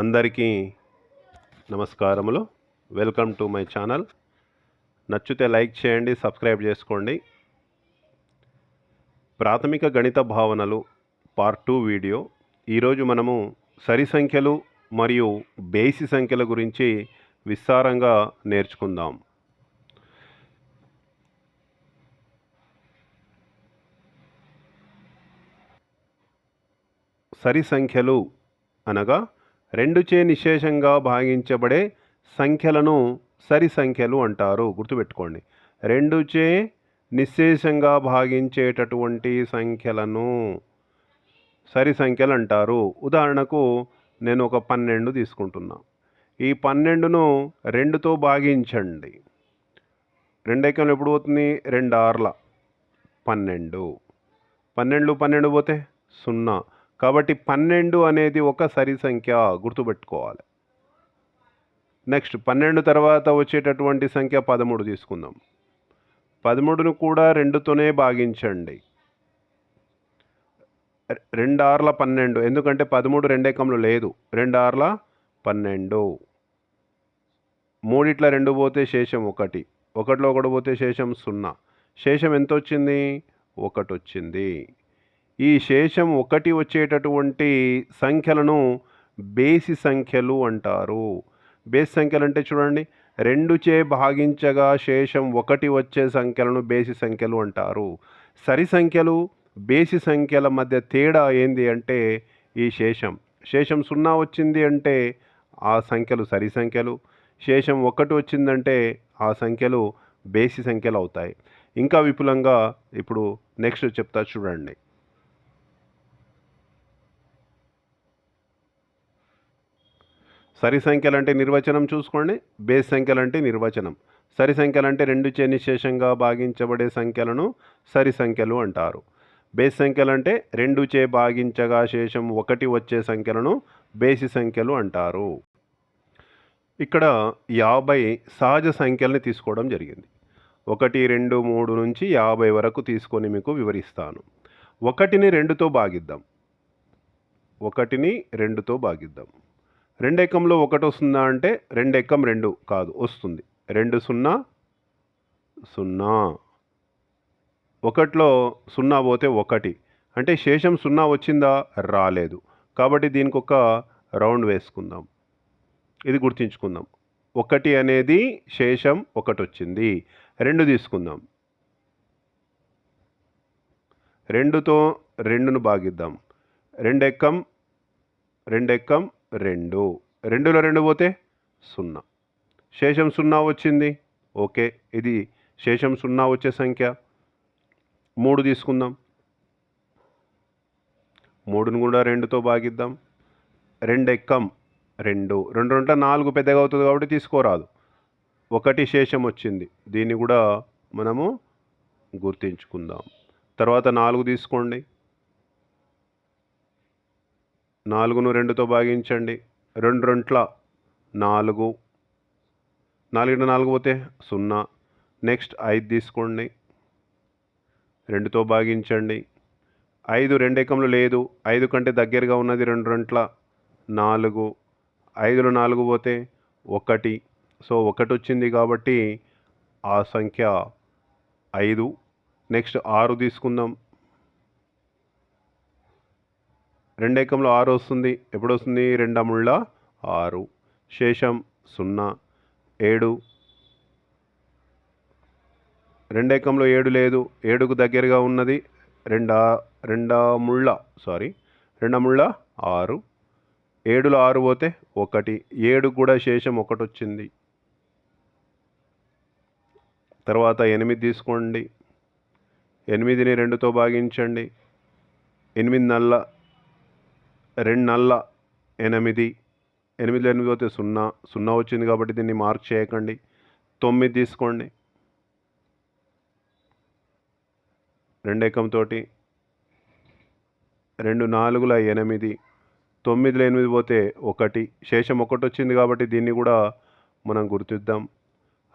అందరికీ నమస్కారములు. Welcome to my channel నచ్చితే లైక్ చేయండి సబ్స్క్రైబ్ చేసుకోండి. ప్రాథమిక గణిత భావనలు పార్ట్ టూ వీడియో. ఈరోజు మనము సరి సంఖ్యలు మరియు బేసి సంఖ్యల గురించి విస్తారంగా నేర్చుకుందాం. సరి సంఖ్యలు అనగా రెండుచే నిశేషంగా భాగించబడే సంఖ్యలను సరి సంఖ్యలు అంటారు. గుర్తుపెట్టుకోండి. రెండుచే నిశేషంగా భాగించేటటువంటి సంఖ్యలను సరి సంఖ్యలు అంటారు. ఉదాహరణకు నేను ఒక పన్నెండు తీసుకుంటున్నా. ఈ పన్నెండును రెండుతో భాగించండి. రెండు ఎక్కలు ఎప్పుడు పోతుంది? రెండు ఆర్ల పన్నెండు. పన్నెండు పన్నెండు పోతే సున్నా. కాబట్టి పన్నెండు అనేది ఒక సరి సంఖ్య గుర్తుపెట్టుకోవాలి. నెక్స్ట్ పన్నెండు తర్వాత వచ్చేటటువంటి సంఖ్య పదమూడు తీసుకుందాం. పదమూడును కూడా రెండుతోనే భాగించండి. రెండు ఆర్ల పన్నెండు ఎందుకంటే పదమూడు రెండేకంలో లేదు. రెండు ఆర్ల పన్నెండు. మూడిట్ల రెండు పోతే శేషం ఒకటి ఒకటిలో ఒకటి పోతే శేషం సున్నా. శేషం ఎంత వచ్చింది ఒకటి వచ్చింది ఈ శేషం ఒకటి వచ్చేటటువంటి సంఖ్యలను బేసి సంఖ్యలు అంటారు. బేసి సంఖ్యలు అంటే చూడండి రెండు చే భాగించగా శేషం ఒకటి వచ్చే సంఖ్యలను బేసి సంఖ్యలు అంటారు. సరి సంఖ్యలు బేసి సంఖ్యల మధ్య తేడా ఏంది అంటే ఈ శేషం. శేషం సున్నా వచ్చింది అంటే ఆ సంఖ్యలు సరి సంఖ్యలు శేషం ఒకటి వచ్చిందంటే ఆ సంఖ్యలు బేసి సంఖ్యలు అవుతాయి. ఇంకా విపులంగా ఇప్పుడు నెక్స్ట్ చెప్తా చూడండి. సరి సంఖ్యలు అంటే నిర్వచనం చూసుకోండి బేస్ సంఖ్యలు అంటే నిర్వచనం. సరి సంఖ్యలు అంటే రెండు చే నిశేషంగా భాగించబడే సంఖ్యలను సరి సంఖ్యలు అంటారు. బేస్ సంఖ్యలు అంటే రెండు చే భాగించగా శేషం ఒకటి వచ్చే సంఖ్యలను బేసి సంఖ్యలు అంటారు. ఇక్కడ యాభై సహజ సంఖ్యల్ని తీసుకోవడం జరిగింది. ఒకటి రెండు మూడు నుంచి యాభై వరకు తీసుకొని మీకు వివరిస్తాను. ఒకటిని రెండుతో భాగిద్దాం. ఒకటిని రెండుతో భాగిద్దాం. రెండు ఒకటి వస్తుందా అంటే రెండు రెండు కాదు వస్తుంది. రెండు సున్నా సున్నా. ఒకటిలో సున్నా పోతే ఒకటి. అంటే శేషం సున్నా వచ్చిందా? రాలేదు. కాబట్టి దీనికి ఒక రౌండ్ వేసుకుందాం. ఇది గుర్తుంచుకుందాం. ఒకటి అనేది శేషం ఒకటి వచ్చింది. రెండు తీసుకుందాం. రెండుతో రెండును భాగిద్దాం. రెండెక్కం రెండెక్కం రెండు. రెండులో రెండు పోతే సున్నా. శేషం సున్నా వచ్చింది. ఓకే ఇది శేషం సున్నా వచ్చే సంఖ్య. మూడు తీసుకుందాం. మూడును కూడా రెండుతో భాగిద్దాం. రెండు ఎక్కం రెండు. రెండు రెండు నాలుగు పెద్దగా అవుతుంది కాబట్టి తీసుకోరాదు. ఒకటి శేషం వచ్చింది. దీన్ని కూడా మనము గుర్తించుకుందాం. తర్వాత నాలుగు తీసుకోండి. నాలుగును రెండుతో భాగించండి. రెండు రెంట్ల నాలుగు. నాలుగు నాలుగు పోతే సున్నా. నెక్స్ట్ ఐదు తీసుకోండి. రెండుతో భాగించండి. ఐదు రెండు ఎకంలో లేదు. ఐదు కంటే దగ్గరగా ఉన్నది రెండు రెంట్ల నాలుగు. ఐదులో నాలుగు పోతే ఒకటి. సో ఒకటి వచ్చింది కాబట్టి ఆ సంఖ్య ఐదు. నెక్స్ట్ ఆరు తీసుకుందాం. రెండేకంలో ఆరు వస్తుంది. ఎప్పుడు వస్తుంది రెండముళ్ళ ఆరు. శేషం సున్నా. ఏడు. రెండేకంలో ఏడు లేదు. ఏడుకు దగ్గరగా ఉన్నది. రెండా రెండు ముళ్ళ సారీ రెండు ముళ్ళ ఆరు. ఏడులో ఆరు పోతే ఒకటి. ఏడు కూడా శేషం ఒకటి వచ్చింది తర్వాత ఎనిమిది తీసుకోండి. ఎనిమిదిని రెండుతో భాగించండి. ఎనిమిది నల్ల రెండు నల్ల ఎనిమిది ఎనిమిదిలో ఎనిమిది పోతే సున్నా సున్నా వచ్చింది కాబట్టి దీన్ని మార్క్ చేయకండి. తొమ్మిది తీసుకోండి. రెండు ఎకంతోటి రెండు నాలుగుల ఎనిమిది తొమ్మిదిలో ఎనిమిది పోతే ఒకటి శేషం ఒకటి వచ్చింది కాబట్టి దీన్ని కూడా మనం గుర్తిద్దాం.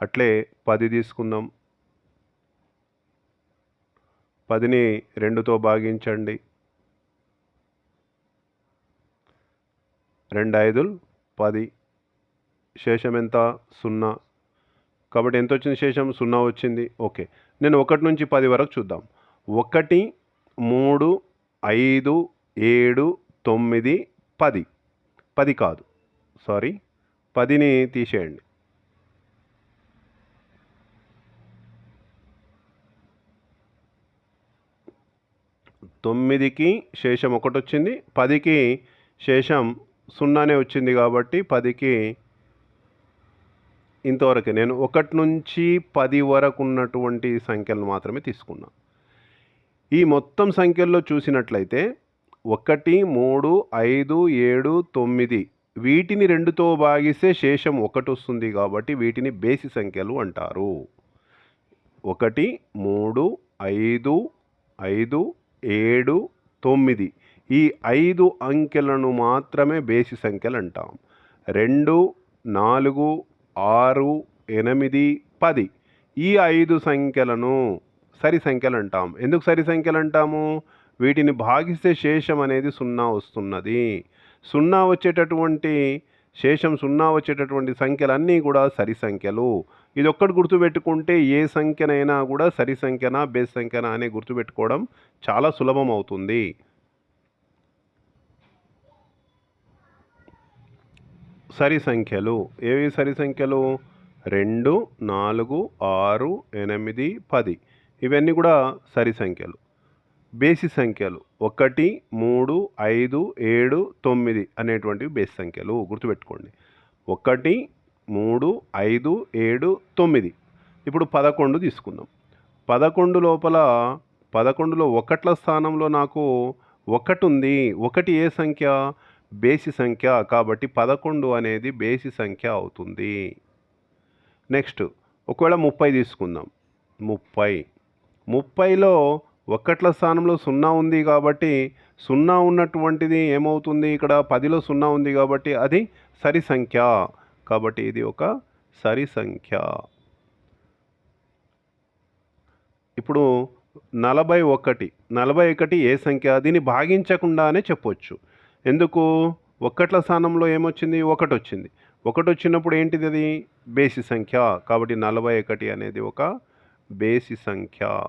అట్లే పది తీసుకుందాం. పదిని రెండుతో భాగించండి. రెండు ఐదులు పది. శేషం ఎంత సున్నా. కాబట్టి ఎంత వచ్చింది శేషం? సున్నా వచ్చింది. ఓకే. నేను ఒకటి నుంచి పది వరకు చూద్దాం. ఒకటి మూడు ఐదు ఏడు తొమ్మిది పది. పది కాదు. సారీ. పదిని తీసేయండి. తొమ్మిదికి శేషం ఒకటి వచ్చింది పదికి శేషం సున్నానే వచ్చింది కాబట్టి పదికి ఇంతవరకు. నేను ఒకటి నుంచి పది వరకు ఉన్నటువంటి సంఖ్యలను మాత్రమే తీసుకున్నా. ఈ మొత్తం సంఖ్యల్లో చూసినట్లయితే ఒకటి మూడు ఐదు ఏడు తొమ్మిది వీటిని రెండుతో భాగిస్తే శేషం ఒకటి వస్తుంది కాబట్టి వీటిని బేసి సంఖ్యలు అంటారు. ఒకటి మూడు ఐదు ఐదు ఏడు తొమ్మిది ఈ ఐదు అంకెలను మాత్రమే బేసి సంఖ్యలు అంటాం. రెండు నాలుగు ఆరు ఎనిమిది పది. ఈ ఐదు సంఖ్యలను సరి సంఖ్యలు అంటాం. ఎందుకు సరి సంఖ్యలు అంటాము? వీటిని భాగిస్తే శేషం అనేది సున్నా వస్తున్నది. సున్నా వచ్చేటటువంటి శేషం సున్నా వచ్చేటటువంటి సంఖ్యలన్నీ కూడా సరి సంఖ్యలు. ఇది ఒక్కటి గుర్తుపెట్టుకుంటే ఏ సంఖ్యనైనా కూడా సరి సంఖ్యనా బేస్ సంఖ్యనా అనే గుర్తుపెట్టుకోవడం చాలా సులభం అవుతుంది. సరి సంఖ్యలు. ఏవి సరి సంఖ్యలు? రెండు నాలుగు ఆరు ఎనిమిది పది. ఇవన్నీ కూడా సరి సంఖ్యలు. బేసి సంఖ్యలు. ఒకటి మూడు ఐదు ఏడు తొమ్మిది అనేటువంటివి బేసి సంఖ్యలు. గుర్తుపెట్టుకోండి. ఒకటి మూడు ఐదు ఏడు తొమ్మిది. ఇప్పుడు పదకొండు తీసుకుందాం. పదకొండు లోపల పదకొండులో ఒకట్ల స్థానంలో నాకు ఒకటి ఉంది. ఒకటి ఏ సంఖ్య? బేసి సంఖ్య కాబట్టి పదకొండు అనేది బేసి సంఖ్య అవుతుంది. నెక్స్ట్ ఒకవేళ ముప్పై తీసుకుందాం. ముప్పై. ముప్పైలో ఒకట్ల స్థానంలో సున్నా ఉంది కాబట్టి సున్నా ఉన్నటువంటిది ఏమవుతుంది ఇక్కడ? పదిలో సున్నా ఉంది కాబట్టి అది సరి సంఖ్య. కాబట్టి ఇది ఒక సరి సంఖ్య. ఇప్పుడు నలభై ఒకటి. నలభై ఒకటి ఏ సంఖ్య? దీన్ని భాగించకుండానే చెప్పొచ్చు. ఎందుకు? ఒక్కట్ల స్థానంలో ఏమొచ్చింది? ఒకటి వచ్చింది ఒకటి వచ్చినప్పుడు ఏంటిది అది? బేసి సంఖ్య. కాబట్టి నలభై ఒకటి అనేది ఒక బేసి సంఖ్య.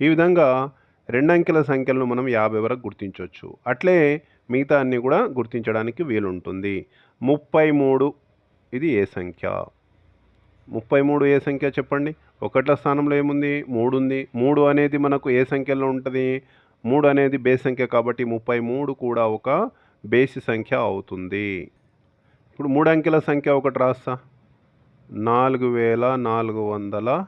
ఈ విధంగా రెండంకెల సంఖ్యలను మనం యాభై వరకు గుర్తించవచ్చు అట్లే మిగతా అన్నీ కూడా గుర్తించడానికి వీలుంటుంది. ముప్పై మూడు ఇది ఏ సంఖ్య? ముప్పై మూడు ఏ సంఖ్య చెప్పండి? ఒకట్ల స్థానంలో ఏముంది? మూడు ఉంది మూడు అనేది మనకు ఏ సంఖ్యలో ఉంటుంది? మూడు అనేది బేస్ సంఖ్య కాబట్టి ముప్పై మూడు కూడా ఒక బేసి సంఖ్య అవుతుంది. ఇప్పుడు మూడు అంకెల సంఖ్య ఒకటి రాస్తా. నాలుగు వేల నాలుగు వందల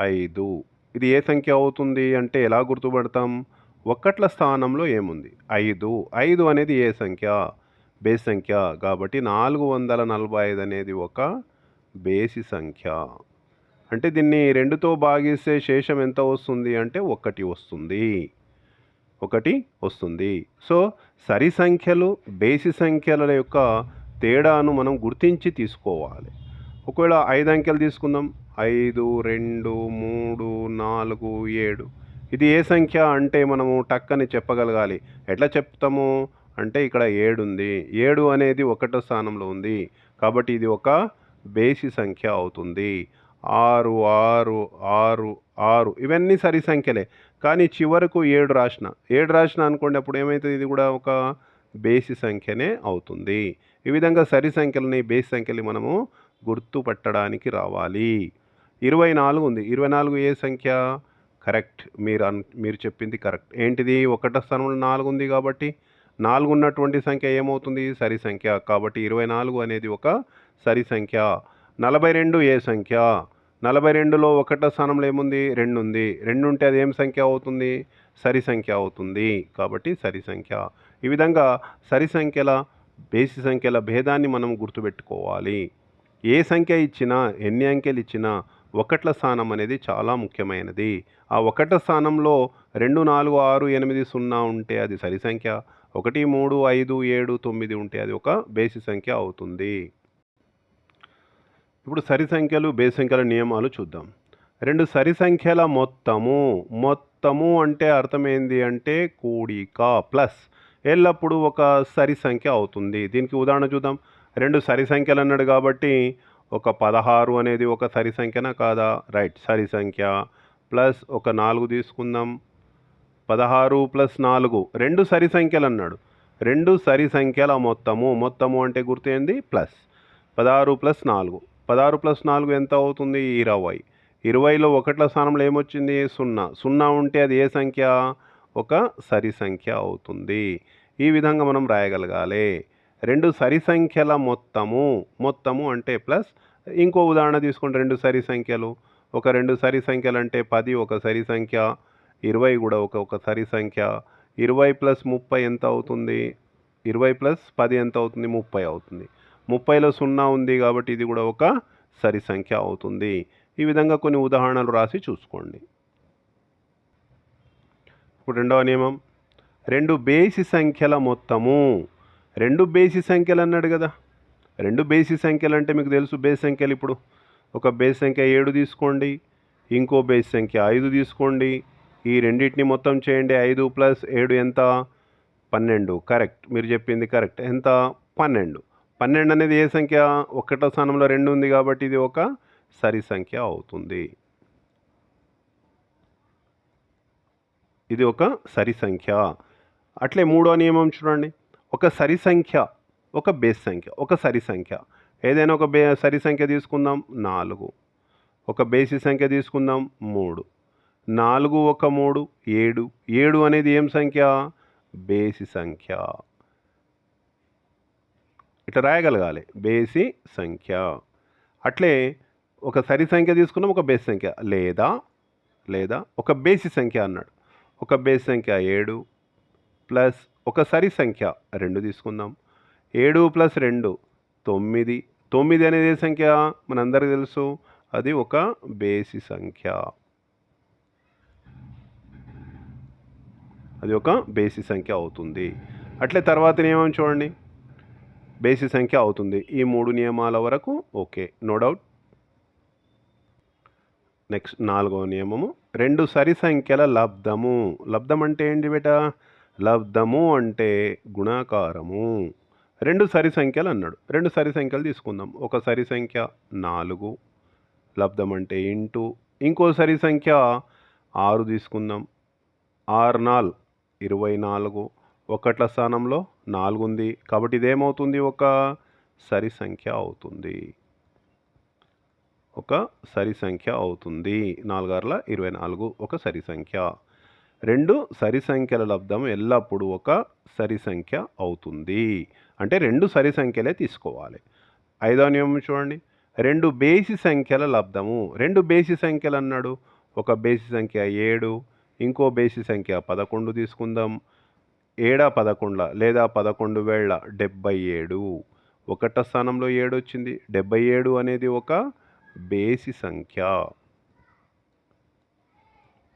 ఐదు. ఇది ఏ సంఖ్య అవుతుంది అంటే ఎలా గుర్తుపడతాం? ఒకట్ల స్థానంలో ఏముంది? ఐదు. ఐదు అనేది ఏ సంఖ్య? బేస్ సంఖ్య. కాబట్టి నాలుగు వందల నలభై ఐదు అనేది ఒక బేసి సంఖ్య. అంటే దీన్ని రెండుతో భాగిస్తే శేషం ఎంత వస్తుంది అంటే ఒకటి వస్తుంది. ఒకటి వస్తుంది. సో సరి సంఖ్యలు బేసి సంఖ్యల యొక్క తేడాను మనం గుర్తించి తీసుకోవాలి. ఒకవేళ ఐదు అంకెలు తీసుకుందాం. ఐదు రెండు మూడు నాలుగు ఏడు. ఇది ఏ సంఖ్య అంటే మనము టక్కని చెప్పగలగాలి. ఎట్లా చెప్తాము? అంటే ఇక్కడ ఏడు ఉంది. ఏడు అనేది ఒకటో స్థానంలో ఉంది. కాబట్టి ఇది ఒక బేసి సంఖ్య అవుతుంది. ఆరు ఆరు ఆరు ఆరు. ఇవన్నీ సరి సంఖ్యలే. కానీ చివరకు ఏడు రాసిన ఏడు రాసిన అనుకోండి అప్పుడు ఏమవుతుంది ఇది కూడా ఒక బేసి సంఖ్యనే అవుతుంది. ఈ విధంగా సరి సంఖ్యలని బేసి సంఖ్యలు మనము గుర్తుపట్టడానికి రావాలి. ఇరవై నాలుగు ఉంది. ఇరవై నాలుగు ఏ సంఖ్య? కరెక్ట్. మీరు అన్ మీరు చెప్పింది కరెక్ట్. ఏంటిది? ఒకటో స్థానంలో నాలుగు ఉంది కాబట్టి నాలుగు ఉన్నటువంటి సంఖ్య ఏమవుతుంది? సరి సంఖ్య. కాబట్టి ఇరవై నాలుగు అనేది ఒక సరి సంఖ్య. నలభై రెండు ఏ సంఖ్య? నలభై రెండులో ఒకటో స్థానంలో ఏముంది? రెండు ఉంది రెండు ఉంటే అది ఏం సంఖ్య అవుతుంది? సరి సంఖ్య అవుతుంది. కాబట్టి సరి సంఖ్య. ఈ విధంగా సరి సంఖ్యల బేసి సంఖ్యల భేదాన్ని మనం గుర్తుపెట్టుకోవాలి. ఏ సంఖ్య ఇచ్చినా ఎన్ని అంకెలు ఇచ్చినా ఒకట్ల స్థానం అనేది చాలా ముఖ్యమైనది. ఆ ఒకట స్థానంలో రెండు నాలుగు ఆరు ఎనిమిది సున్నా ఉంటే అది సరి సంఖ్య. ఒకటి మూడు ఐదు ఏడు తొమ్మిది ఉంటే అది ఒక బేసి సంఖ్య అవుతుంది. ఇప్పుడు సరి సంఖ్యలు బేసంఖ్యల నియమాలు చూద్దాం. రెండు సరి సంఖ్యల మొత్తము. మొత్తము అంటే అర్థమైంది అంటే కూడిక ప్లస్. ఎల్లప్పుడూ ఒక సరి సంఖ్య అవుతుంది. దీనికి ఉదాహరణ చూద్దాం. రెండు సరి సంఖ్యలు అన్నాడు కాబట్టి ఒక పదహారు అనేది ఒక సరి సంఖ్యనా కాదా? రైట్. సరి సంఖ్య ప్లస్ ఒక నాలుగు తీసుకుందాం. పదహారు ప్లస్ నాలుగు. రెండు సరి సంఖ్యలు అన్నాడు. రెండు సరి సంఖ్యల మొత్తము. మొత్తము అంటే గుర్తు ఏంది? ప్లస్. పదహారు ప్లస్ నాలుగు. పదహారు ప్లస్ నాలుగు ఎంత అవుతుంది? ఇరవై. ఇరవైలో ఒకట్ల స్థానంలో ఏమొచ్చింది? సున్నా. సున్నా ఉంటే అది ఏ సంఖ్య? ఒక సరి సంఖ్య అవుతుంది. ఈ విధంగా మనం రాయగలగాలి. రెండు సరి సంఖ్యల మొత్తము. మొత్తము అంటే ప్లస్ ఇంకో ఉదాహరణ తీసుకుంటే రెండు సరి సంఖ్యలు. ఒక రెండు సరి సంఖ్యలు అంటే పది ఒక సరి సంఖ్య ఇరవై కూడా ఒక ఒక సరి సంఖ్య. ఇరవై ప్లస్ ముప్పై ఎంత అవుతుంది? ఇరవై ప్లస్ పది ఎంత అవుతుంది? ముప్పై అవుతుంది. ముప్పైలో సున్నా ఉంది కాబట్టి ఇది కూడా ఒక సరి సంఖ్య అవుతుంది. ఈ విధంగా కొన్ని ఉదాహరణలు రాసి చూసుకోండి. ఇప్పుడు రెండవ నియమం రెండు బేసి సంఖ్యల మొత్తము. రెండు బేసి సంఖ్యలు అన్నాడు కదా. రెండు బేసి సంఖ్యలు అంటే మీకు తెలుసు బేస్ సంఖ్యలు ఇప్పుడు. ఒక బేస్ సంఖ్య ఏడు తీసుకోండి ఇంకో బేస్ సంఖ్య ఐదు తీసుకోండి. ఈ రెండింటిని మొత్తం చేయండి ఐదు ప్లస్ ఏడు ఎంత? పన్నెండు. కరెక్ట్. మీరు చెప్పింది కరెక్ట్. ఎంత? పన్నెండు. పన్నెండు అనేది ఏ సంఖ్య? ఒకటో స్థానంలో రెండు ఉంది కాబట్టి ఇది ఒక సరి సంఖ్య అవుతుంది. ఇది ఒక సరి సంఖ్య. అట్లే మూడో నియమం చూడండి. ఒక సరి సంఖ్య ఒక బేస్ సంఖ్య ఒక సరి సంఖ్య. ఏదైనా ఒక బే సరి సంఖ్య తీసుకుందాం నాలుగు. ఒక బేసి సంఖ్య తీసుకుందాం మూడు. నాలుగు ఒక మూడు ఏడు. ఏడు అనేది ఏం సంఖ్య? బేసి సంఖ్య. ఇట్లా రాయగలగాలి. బేసి సంఖ్య. అట్లే ఒక సరి సంఖ్య తీసుకున్నాం ఒక బేసి సంఖ్య. లేదా లేదా ఒక బేసి సంఖ్య అన్నాడు. ఒక బేసి సంఖ్య ఏడు ప్లస్ ఒక సరి సంఖ్య రెండు తీసుకుందాం. ఏడు ప్లస్ రెండు తొమ్మిది. తొమ్మిది అనేది ఏ సంఖ్య? మనందరికీ తెలుసు. అది ఒక బేసి సంఖ్య. అది ఒక బేసి సంఖ్య అవుతుంది. అట్లే తర్వాత నియమం చూడండి. బేసి సంఖ్య అవుతుంది. ఈ మూడు నియమాల వరకు ఓకే. No doubt. నెక్స్ట్ నాలుగవ నియమము. రెండు సరి సంఖ్యల లబ్ధము. లబ్ధం అంటే ఏంటి బేట? లబ్ధము అంటే గుణాకారము. రెండు సరి సంఖ్యలు అన్నాడు. రెండు సరి సంఖ్యలు తీసుకుందాం. ఒక సరి సంఖ్య నాలుగు. లబ్ధం అంటే ఇంటూ. ఇంకో సరి సంఖ్య ఆరు తీసుకుందాం. ఆరు నాలుగు. ఇరవై నాలుగు. ఒకట్ల స్థానంలో నాలుగు ఉంది కాబట్టి ఇదేమవుతుంది? ఒక సరి సంఖ్య అవుతుంది. ఒక సరి సంఖ్య అవుతుంది. నాలుగారుల ఇరవై నాలుగు ఒక సరి సంఖ్య. రెండు సరి సంఖ్యల లబ్ధం ఎల్లప్పుడూ ఒక సరి సంఖ్య అవుతుంది. అంటే రెండు సరి సంఖ్యలే తీసుకోవాలి. ఐదో నియమం చూడండి. రెండు బేసి సంఖ్యల లబ్ధము రెండు బేసి సంఖ్యలు అన్నాడు ఒక బేసి సంఖ్య ఏడు ఇంకో బేసి సంఖ్య పదకొండు తీసుకుందాం. ఏడా పదకొండుల లేదా పదకొండు వేళ్ళ డెబ్బై ఏడు. ఒకట స్థానంలో ఏడు వచ్చింది డెబ్బై ఏడు అనేది ఒక బేసి సంఖ్య.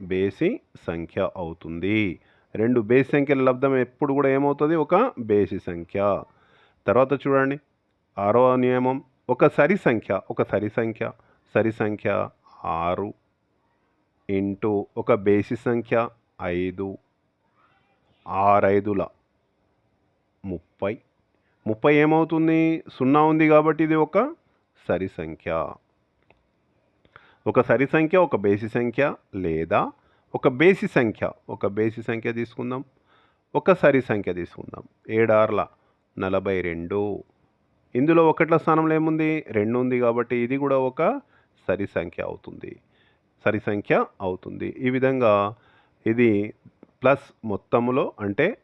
బేసి సంఖ్య అవుతుంది. రెండు బేసి సంఖ్యల లబ్ధం ఎప్పుడు కూడా ఏమవుతుంది? ఒక బేసి సంఖ్య. తర్వాత చూడండి. ఆరో నియమం. ఒక సరి సంఖ్య. ఒక సరి సంఖ్య. సరి సంఖ్య ఆరు. ఇంటూ ఒక బేసి సంఖ్య ఐదు. ఆరైదుల. ముప్పై. ముప్పై ఏమవుతుంది? సున్నా ఉంది కాబట్టి ఇది ఒక సరి సంఖ్య. ఒక సరి సంఖ్య ఒక బేసి సంఖ్య లేదా ఒక బేసి సంఖ్య. ఒక బేసి సంఖ్య తీసుకుందాం. ఒక సరి సంఖ్య తీసుకుందాం. ఏడార్ల నలభై రెండు ఇందులో ఒకట్ల స్థానంలో ఏముంది? రెండు ఉంది కాబట్టి ఇది కూడా ఒక సరి సంఖ్య అవుతుంది. సరి సంఖ్య అవుతుంది. ఈ విధంగా ఇది ప్లస్ మొత్తములో అంటే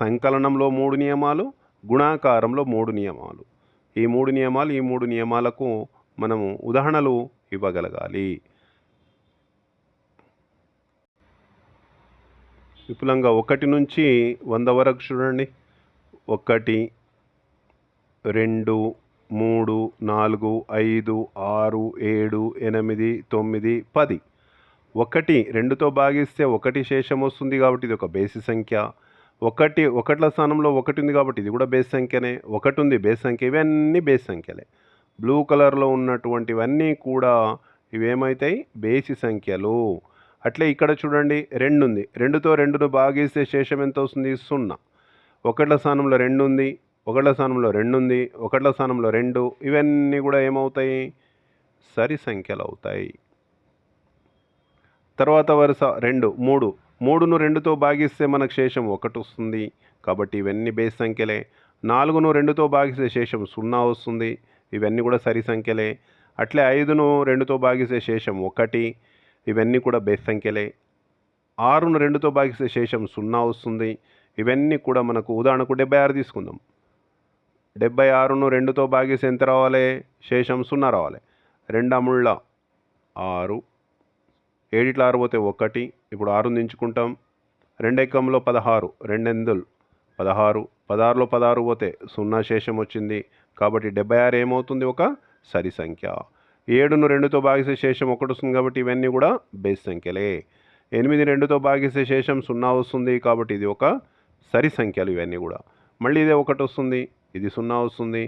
సంకలనంలో మూడు నియమాలు గుణాకారంలో మూడు నియమాలు. ఈ మూడు నియమాలు ఈ మూడు నియమాలకు మనము ఉదాహరణలు ఇవ్వగలగాలి. విపులంగా ఒకటి నుంచి వంద వరకు చూడండి. ఒకటి రెండు మూడు నాలుగు ఐదు ఆరు ఏడు ఎనిమిది తొమ్మిది పది. ఒకటి రెండుతో భాగిస్తే ఒకటి శేషం వస్తుంది కాబట్టి ఇది ఒక బేసి సంఖ్య. ఒకటి ఒకట్ల స్థానంలో ఒకటి ఉంది కాబట్టి ఇది కూడా బేస్ సంఖ్యనే. ఒకటి ఉంది బేస్ సంఖ్య ఇవన్నీ బేస్ సంఖ్యలే. బ్లూ కలర్లో ఉన్నటువంటివన్నీ కూడా ఇవేమవుతాయి బేసి సంఖ్యలు. అట్లే ఇక్కడ చూడండి రెండు ఉంది. రెండుతో రెండును భాగిస్తే శేషం ఎంత వస్తుంది? సున్నా. ఒకట్ల స్థానంలో రెండు ఉంది ఒకట్ల స్థానంలో రెండు ఉంది ఒకట్ల స్థానంలో రెండు. ఇవన్నీ కూడా ఏమవుతాయి? సరి సంఖ్యలు అవుతాయి తర్వాత వరుస రెండు మూడు. మూడును రెండుతో భాగిస్తే మనకు శేషం ఒకటి వస్తుంది. కాబట్టి ఇవన్నీ బేస్ సంఖ్యలే. నాలుగును రెండుతో భాగిస్తే శేషం సున్నా వస్తుంది. ఇవన్నీ కూడా సరి సంఖ్యలే. అట్లే ఐదును రెండుతో భాగిస్తే శేషం ఒకటి. ఇవన్నీ కూడా బేస్ సంఖ్యలే. ఆరును రెండుతో భాగిస్తే శేషం సున్నా వస్తుంది. ఇవన్నీ కూడా మనకు ఉదాహరణకు డెబ్బై ఆరు తీసుకుందాం. డెబ్బై ఆరును రెండుతో భాగిస్తే ఎంత రావాలి? శేషం సున్నా రావాలి. రెండు అముళ్ళ ఆరు ఏడిట్ల ఆరు పోతే ఒకటి ఇప్పుడు ఆరు దించుకుంటాం. రెండెక్కంలో పదహారు రెండెందులు? పదహారు పదహారులో పదహారు పోతే సున్నా శేషం వచ్చింది. కాబట్టి డెబ్బై ఆరు ఏమవుతుంది ఒక సరి సంఖ్య. ఏడును రెండుతో భాగిస్తే శేషం ఒకటి వస్తుంది కాబట్టి ఇవన్నీ కూడా బేస్ సంఖ్యలే. ఎనిమిది రెండుతో భాగిస్తే శేషం సున్నా వస్తుంది కాబట్టి ఇది ఒక సరి సంఖ్యలు ఇవన్నీ కూడా. మళ్ళీ ఇదే ఒకటి వస్తుంది ఇది సున్నా వస్తుంది.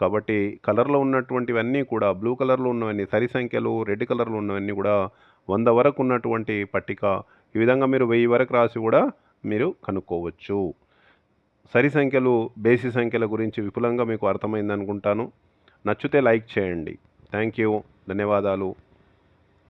కాబట్టి కలర్లో ఉన్నటువంటివన్నీ కూడా బ్లూ కలర్లో ఉన్నవన్నీ సరి సంఖ్యలు రెడ్ కలర్లో ఉన్నవన్నీ కూడా వంద వరకు ఉన్నటువంటి పట్టిక ఈ విధంగా మీరు వెయ్యి వరకు రాసి కూడా మీరు కనుక్కోవచ్చు. సరి సంఖ్యలు బేసి సంఖ్యల గురించి విపులంగా మీకు అర్థమైందనుకుంటాను. నచ్చితే లైక్ చేయండి. Thank you. ధన్యవాదాలు.